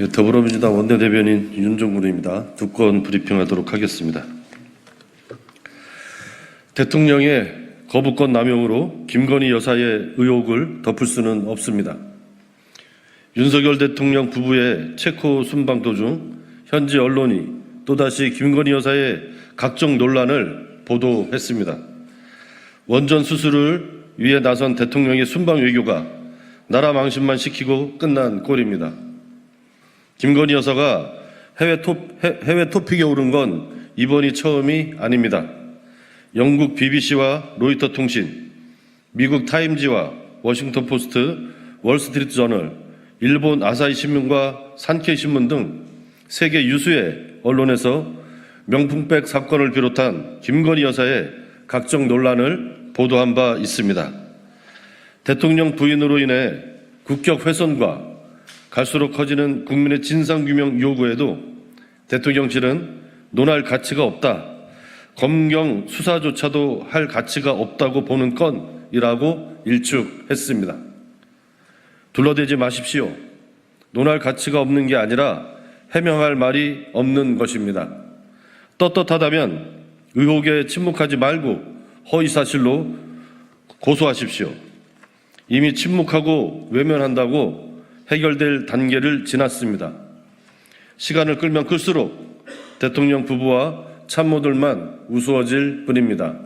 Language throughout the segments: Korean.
예, 더불어민주당 원내대변인 윤종군입니다. 두 건 브리핑하도록 하겠습니다. 대통령의 거부권 남용으로 김건희 여사의 의혹을 덮을 수는 없습니다. 윤석열 대통령 부부의 체코 순방 도중 현지 언론이 또다시 김건희 여사의 각종 논란을 보도했습니다. 원전 수술을 위해 나선 대통령의 순방 외교가 나라 망신만 시키고 끝난 꼴입니다. 김건희 여사가 해외 토, 해- 해외 토픽에 오른 건 이번이 처음이 아닙니다. 영국 BBC와 로이터 통신, 미국 타임지와 워싱턴 포스트, 월스트리트 저널, 일본 아사히 신문과 산케이 신문 등 세계 유수의 언론에서 명품백 사건을 비롯한 김건희 여사의 각종 논란을 보도한 바 있습니다. 대통령 부인으로 인해 국격 훼손과 갈수록 커지는 국민의 진상규명 요구에도 대통령실은 논할 가치가 없다. 검경 수사조차도 할 가치가 없다고 보는 건이라고 일축했습니다. 둘러대지 마십시오. 논할 가치가 없는 게 아니라 해명할 말이 없는 것입니다. 떳떳하다면 의혹에 침묵하지 말고 허위사실로 고소하십시오. 이미 침묵하고 외면한다고 해결될 단계를 지났습니다. 시간을 끌면 끌수록 대통령 부부와 참모들만 우스워질 뿐입니다.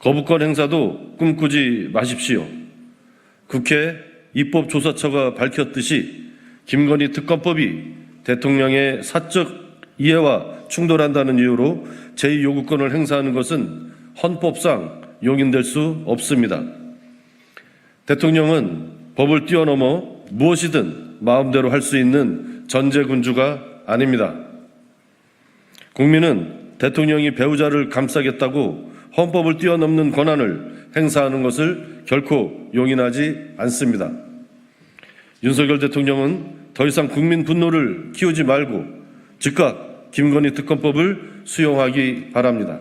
거부권 행사도 꿈꾸지 마십시오. 국회 입법조사처가 밝혔듯이 김건희 특검법이 대통령의 사적 이해와 충돌한다는 이유로 제2요구권을 행사하는 것은 헌법상 용인될 수 없습니다. 대통령은 법을 뛰어넘어 무엇이든 마음대로 할 수 있는 전제군주가 아닙니다. 국민은 대통령이 배우자를 감싸겠다고 헌법을 뛰어넘는 권한을 행사하는 것을 결코 용인하지 않습니다. 윤석열 대통령은 더 이상 국민 분노를 키우지 말고 즉각 김건희 특검법을 수용하기 바랍니다.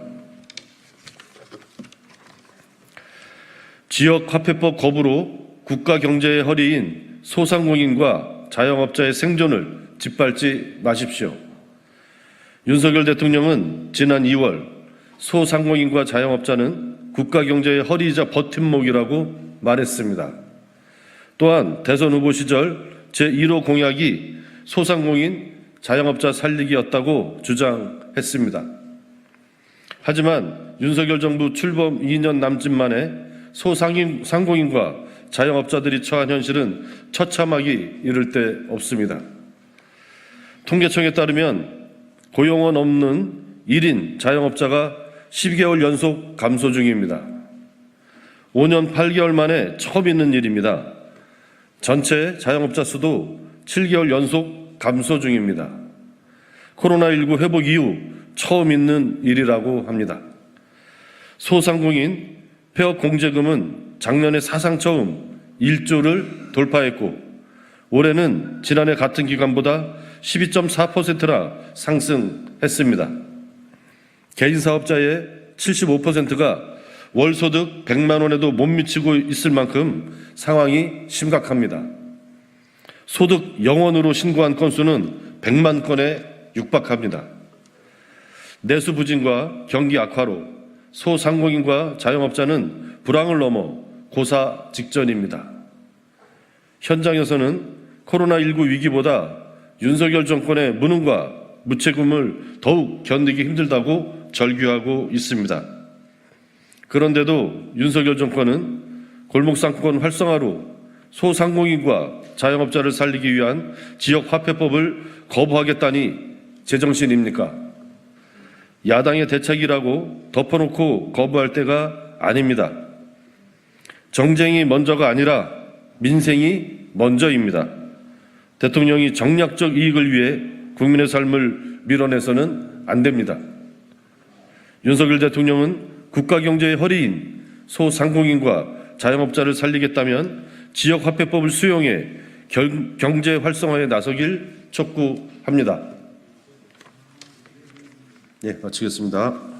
지역 화폐법 거부로 국가 경제의 허리인 소상공인과 자영업자의 생존을 짓밟지 마십시오. 윤석열 대통령은 지난 2월 소상공인과 자영업자는 국가 경제의 허리이자 버팀목이라고 말했습니다. 또한 대선 후보 시절 제1호 공약이 소상공인 자영업자 살리기였다고 주장했습니다. 하지만 윤석열 정부 출범 2년 남짓 만에 소상공인과 자영업자들이 처한 현실은 처참하기 이를 데 없습니다. 통계청에 따르면 고용원 없는 1인 자영업자가 12개월 연속 감소 중입니다. 5년 8개월 만에 처음 있는 일입니다. 전체 자영업자 수도 7개월 연속 감소 중입니다. 코로나19 회복 이후 처음 있는 일이라고 합니다. 소상공인 폐업 공제금은 작년에 사상 처음 1조를 돌파했고 올해는 지난해 같은 기간보다 12.4%나 상승했습니다. 개인 사업자의 75%가 월 소득 100만 원에도 못 미치고 있을 만큼 상황이 심각합니다. 소득 영원으로 신고한 건수는 100만 건에 육박합니다. 내수 부진과 경기 악화로 소상공인과 자영업자는 불황을 넘어 고사 직전입니다. 현장에서는 코로나19 위기보다 윤석열 정권의 무능과 무책임을 더욱 견디기 힘들다고 절규하고 있습니다. 그런데도 윤석열 정권은 골목상권 활성화로 소상공인과 자영업자를 살리기 위한 지역화폐법을 거부하겠다니 제정신입니까? 야당의 대책이라고 덮어놓고 거부할 때가 아닙니다. 정쟁이 먼저가 아니라 민생이 먼저입니다. 대통령이 정략적 이익을 위해 국민의 삶을 밀어내서는 안 됩니다. 윤석열 대통령은 국가 경제의 허리인 소상공인과 자영업자를 살리겠다면 지역화폐법을 수용해 경- 경제 활성화에 나서길 촉구합니다. 네, 마치겠습니다.